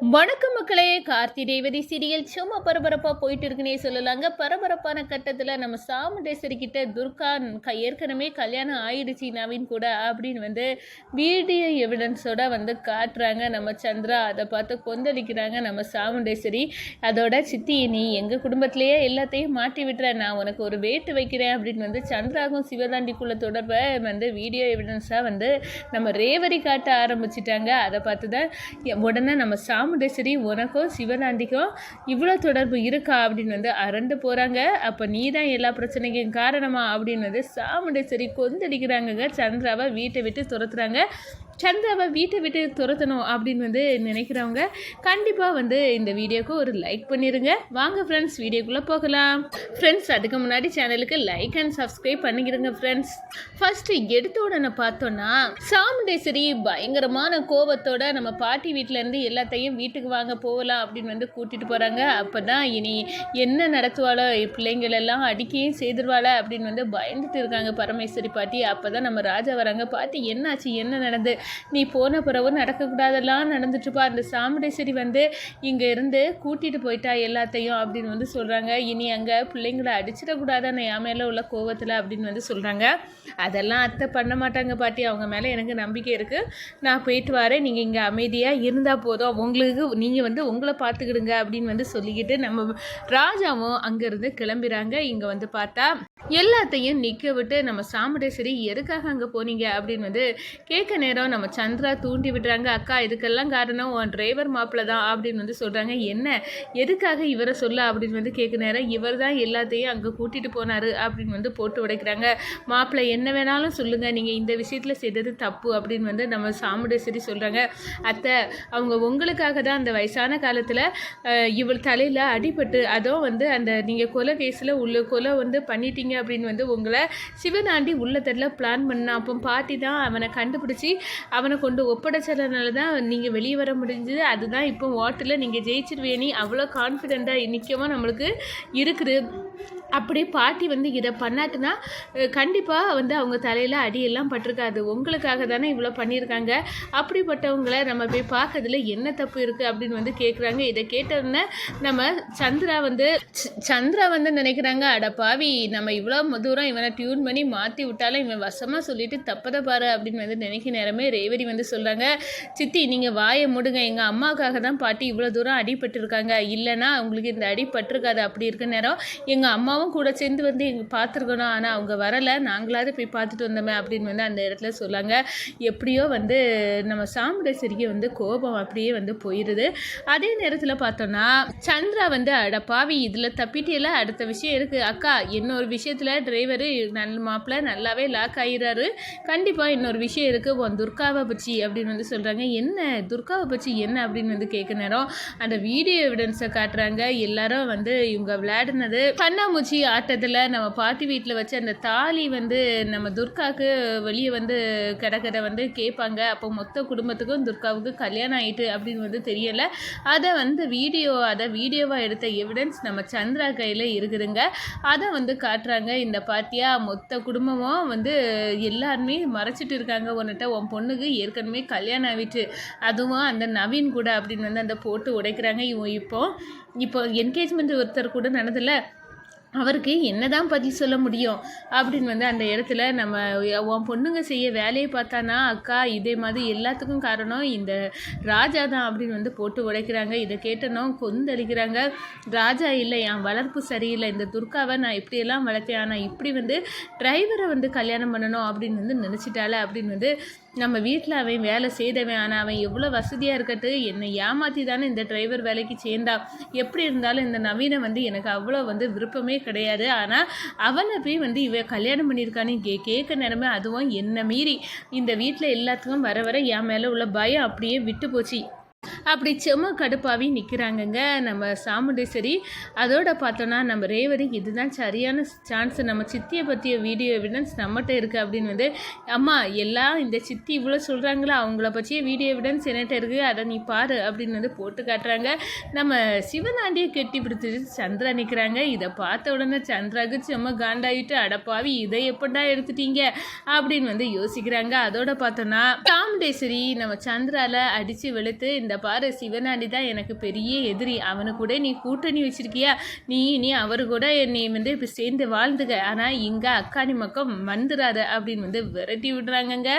வணக்கம் மக்களே. கார்த்தி தேவதி சீரியல் சும்மா பரபரப்பாக போயிட்டு இருக்குன்னே சொல்லலாங்க. பரபரப்பான கட்டத்தில் நம்ம சாமுண்டேஸ்வரி கிட்ட துர்கா க- ஏற்கனவே கல்யாணம் ஆயிடுச்சு நவீன் கூட அப்படின்னு வந்து வீடியோ எவிடன்ஸோட வந்து காட்டுறாங்க. நம்ம சந்திரா அதை பார்த்து கொந்தளிக்கிறாங்க. நம்ம சாமுண்டேஸ்வரி அதோட சித்தி நீ எங்கள் குடும்பத்திலேயே எல்லாத்தையும் மாட்டி விட்டுற. நான் உனக்கு ஒரு வேட்டு வைக்கிறேன் அப்படின்னு வந்து சந்திராகும் சிவதாண்டிக்குள்ள தொடர்பை வந்து வீடியோ எவிடன்ஸாக வந்து நம்ம ரேவரி காட்ட ஆரம்பிச்சிட்டாங்க. அதை பார்த்து தான் உடனே நம்ம சாமுண்டேஸ்வரி உனக்கும் சிவனாண்டிக்கும் இவ்வளோ தொடர்பு இருக்கா அப்படின்னு வந்து அரண்டு போகிறாங்க அப்போ நீ தான் எல்லா பிரச்சனைக்கும் காரணமா அப்படின்னு வந்து சாமுண்டேஸ்வரி கொந்தளிக்கிறாங்கங்க. சந்திராவை வீட்டை விட்டு துரத்துறாங்க. சந்திராவை வீட்டை விட்டு துரத்தணும் அப்படின்னு வந்து நினைக்கிறவங்க கண்டிப்பாக வந்து இந்த வீடியோக்கு ஒரு லைக் பண்ணிடுங்க வாங்க ஃப்ரெண்ட்ஸ் வீடியோக்குள்ளே போகலாம். ஃப்ரெண்ட்ஸ் அதுக்கு முன்னாடி சேனலுக்கு லைக் அண்ட் சப்ஸ்கிரைப் பண்ணிக்கிடுங்க ஃப்ரெண்ட்ஸ் ஃபஸ்ட்டு எடுத்த உடனே பார்த்தோன்னா சாமுண்டேஸ்வரி பயங்கரமான கோபத்தோட நம்ம பாட்டி வீட்டிலேருந்து எல்லாத்தையும் வீட்டுக்கு வாங்க போகலாம் அப்படின்னு வந்து கூட்டிகிட்டு போகிறாங்க அப்போ தான் இனி என்ன நடத்துவாளோ பிள்ளைங்களெல்லாம் அடிக்கையும் செய்திருவாள அப்படின்னு வந்து பயந்துட்டு இருக்காங்க பரமேஸ்வரி பாட்டி. அப்போ தான் நம்ம ராஜா வராங்க. பாட்டி என்னாச்சு? என்ன நடந்து? நீ போன பிறகு நடக்கக்கூடாதெல்லாம் நடந்துட்டுருப்பா அந்த சாமுண்டேஸ்வரி வந்து இங்கே இருந்து கூட்டிகிட்டு போயிட்டா எல்லாத்தையும் அப்படின்னு வந்து சொல்கிறாங்க இனி அங்கே பிள்ளைங்களை அடிச்சிடக்கூடாது அந்த என் மேலே உள்ள கோவத்தில் அப்படின்னு வந்து சொல்கிறாங்க அதெல்லாம் அத்தை பண்ண மாட்டாங்க பாட்டி. அவங்க மேலே எனக்கு நம்பிக்கை இருக்குது நான் போயிட்டு வரேன். நீங்கள் இங்கே அமைதியாக இருந்தால் போதும். உங்களுக்கு நீங்கள் வந்து உங்களை பார்த்துக்கிடுங்க அப்படின்னு வந்து சொல்லிக்கிட்டு நம்ம ராஜாவும் அங்கேருந்து கிளம்புறாங்க. இங்கே வந்து பார்த்தா எல்லாத்தையும் நிற்க விட்டு நம்ம சாமுண்டேஸ்வரி எதுக்காக அங்கே போனீங்க அப்படின்னு வந்து கேட்க நேரம் நம்ம சந்திரா தூண்டி விடுறாங்க அக்கா இதுக்கெல்லாம் காரணம் உன் டிரைவர் மாப்பிள்ள தான் அப்படின்னு வந்து சொல்கிறாங்க என்ன? எதுக்காக இவரை சொல்ல? அப்படின்னு வந்து கேட்க நேரம் இவர் தான் எல்லாத்தையும் அங்கே கூட்டிகிட்டு போனார் அப்படின்னு வந்து போட்டு உடைக்கிறாங்க. மாப்பிள்ளை என்ன வேணாலும் சொல்லுங்கள் நீங்கள் இந்த விஷயத்தில் செய்தது தப்பு அப்படின்னு வந்து நம்ம சாமுண்டேஸ்வரி சொல்கிறாங்க அத்தை அவங்க உங்களுக்காக தான் அந்த வயசான காலத்தில் இவள் தலையில் அடிபட்டு அதுவும் வந்து அந்த நீங்கள் கொலை கேஸில் உள்ள கொலை வந்து பண்ணிட்டீங்க அப்படின்னு வந்து உங்களை சிவனாண்டி உள்ளத்தில் பிளான் பண்ண. அப்போ பாட்டி தான் அவனை கண்டுபிடிச்சி அவனை கொண்டு ஒப்படைச்சதுனால தான் நீங்கள் வெளியே வர முடிஞ்சது. அதுதான் இப்போ ஓட்டில் நீங்கள் ஜெயிச்சிருவேணி அவ்வளோ கான்ஃபிடெண்ட்டாக நிற்கவும் நம்மளுக்கு இருக்குது. அப்படி பாட்டி வந்து இதை பண்ணாட்டுனா கண்டிப்பாக வந்து அவங்க தலையில் அடியெல்லாம் பட்டிருக்காது. உங்களுக்காக தானே இவ்வளோ பண்ணியிருக்காங்க. அப்படிப்பட்டவங்கள நம்ம போய் பார்க்கறதுல என்ன தப்பு இருக்குது அப்படின்னு வந்து கேட்குறாங்க இதை கேட்டோன்னே நம்ம சந்திரா வந்து சந்திரா வந்து நினைக்கிறாங்க அட பாவி நம்ம இவ்வளோ தூரம் இவனை டியூன் பண்ணி மாற்றி விட்டாலும் இவன் வசமாக சொல்லிட்டு தப்பதை பாரு அப்படின்னு வந்து நினைக்க நேரமே ரேவதி வந்து சொல்கிறாங்க சித்தி நீங்கள் வாயை முடுங்க. எங்கள் அம்மாவுக்காக தான் பாட்டி இவ்வளோ தூரம் அடிபட்டிருக்காங்க. இல்லைன்னா அவங்களுக்கு இந்த அடி பட்டிருக்காது. அப்படி இருக்க நேரம் எங்கள் அம்மாவும் கூட சேர்ந்து வந்து எங்கள் பார்த்துருக்கணும். ஆனால் அவங்க வரலை. நாங்களாவது போய் பார்த்துட்டு வந்தோமே அப்படின்னு வந்து அந்த இடத்துல சொல்லாங்க. எப்படியோ வந்து நம்ம சாமுண்டேஸ்வரிக்கு வந்து கோபம் அப்படியே வந்து போயிடுது அதே நேரத்தில் பார்த்தோன்னா சந்திரா வந்து அட பாவி இதில் தப்பிட்டியில் அடுத்த விஷயம் இருக்குது அக்கா இன்னொரு விஷயத்தில் டிரைவரு நல்ல மாப்பிள்ள நல்லாவே லாக் ஆயிடுறாரு கண்டிப்பாக இன்னொரு விஷயம் இருக்குது உன் துர்காவை பற்றி அப்படின்னு வந்து சொல்கிறாங்க என்ன? துர்காவை பற்றி என்ன அப்படின்னு வந்து கேட்க நேரம் அந்த வீடியோ எவிடன்ஸை காட்டுறாங்க. எல்லாரும் வந்து இவங்க விளையாடினது. கண்ணாமூச்சி ஆட்டத்தில் நம்ம பாட்டி வீட்டில் வச்சு அந்த தாலி வந்து நம்ம துர்காவுக்கு வெளியே வந்து கிடக்கிறத வந்து கேட்பாங்க அப்போ மொத்த குடும்பத்துக்கும் துர்காவுக்கு கல்யாணம் ஆயிட்டு அப்படின்னு வந்து தெரியலை. அதை வந்து வீடியோ அதை வீடியோவாக எடுத்த எவிடன்ஸ் நம்ம சந்திரா கையில் இருக்குதுங்க. அதை வந்து காட்டுறாங்க இந்த பாத்தியா மொத்த குடும்பமும் வந்து எல்லாருமே மறைச்சிட்டு இருக்காங்க. உன்கிட்ட உன் பொண்ணுக்கு ஏற்கனவே கல்யாணம் ஆகிட்டு அதுவும் அந்த நவீன் கூட அப்படின்னு வந்து அந்த போட்டு உடைக்கிறாங்க. இவன் இப்போ இப்போ என்கேஜ்மெண்ட் ஒருத்தர் கூட நடந்தல அவருக்கு என்னதான் பதில் சொல்ல முடியும் அப்படின்னு வந்து அந்த இடத்துல நம்ம உன் பொண்ணுங்க செய்ய வேலையை பார்த்தானா? அக்கா இதே மாதிரி எல்லாத்துக்கும் காரணம் இந்த ராஜா தான் அப்படின்னு வந்து போட்டு உடைக்கிறாங்க. இதை கேட்டனும் கொந்தளிக்கிறாங்க. ராஜா இல்லை என் வளர்ப்பு சரியில்லை. இந்த துர்காவை நான் இப்படியெல்லாம் வளர்த்தேன். ஆனால் இப்படி வந்து டிரைவரை வந்து கல்யாணம் பண்ணணும் அப்படின்னு வந்து நினச்சிட்டால அப்படின்னு வந்து நம்ம வீட்டில் அவன் வேலை செய்தவன் ஆனால் அவன் எவ்வளோ வசதியாக இருக்கட்டு என்னை ஏமாற்றி தானே இந்த டிரைவர் வேலைக்கு சேர்ந்தா. எப்படி இருந்தாலும் இந்த நவீனை வந்து எனக்கு அவ்வளோ வந்து விருப்பமே கிடையாது. ஆனால் அவனை போய் வந்து இவ கல்யாணம் பண்ணியிருக்கான்னு கே கேட்க நேரமே அதுவும் என்ன மீறி. இந்த வீட்டில் எல்லாத்துக்கும் வர வர என் மேலே உள்ள பயம் அப்படியே விட்டு போச்சு. அப்படி செம கடுப்பாவி நிற்கிறாங்கங்க நம்ம சாமுண்டேஸ்வரி அதோட பார்த்தோன்னா நம்ம ரேவதி இதுதான் சரியான சான்ஸ் நம்ம சித்தியை பற்றிய வீடியோ எவிடன்ஸ் நம்மகிட்ட இருக்குது அப்படின்னு வந்து அம்மா எல்லாம் இந்த சித்தி இவ்வளோ சொல்கிறாங்களா அவங்கள பற்றிய வீடியோ எவிடன்ஸ் என்னட்ட இருக்குது அதை நீ பாரு அப்படின்னு வந்து போட்டு காட்டுறாங்க. நம்ம சிவனாண்டியை கெட்டி பிடிச்சிட்டு சந்திரா நிற்கிறாங்க இதை பார்த்த உடனே சந்திராவுக்கு செம்ம காண்டாயிட்டு அடப்பாவி இதை எப்படா எடுத்துட்டீங்க? அப்படின்னு வந்து யோசிக்கிறாங்க. அதோட பார்த்தோன்னா சாமுண்டேஸ்வரி நம்ம சந்திராவில் அடித்து வெளுத்து இந்த பாரு சிவனாண்டி தான் எனக்கு பெரிய எதிரி. அவனு கூட நீ கூட்டணி வச்சிருக்கியா? நீ நீ அவரு கூட நீ வந்து இப்போ சேர்ந்து வாழ்ந்துக்க. ஆனால் இங்கே அக்காணி மக்கம் வந்துடாத அப்படின்னு வந்து விரட்டி விடுறாங்கங்க.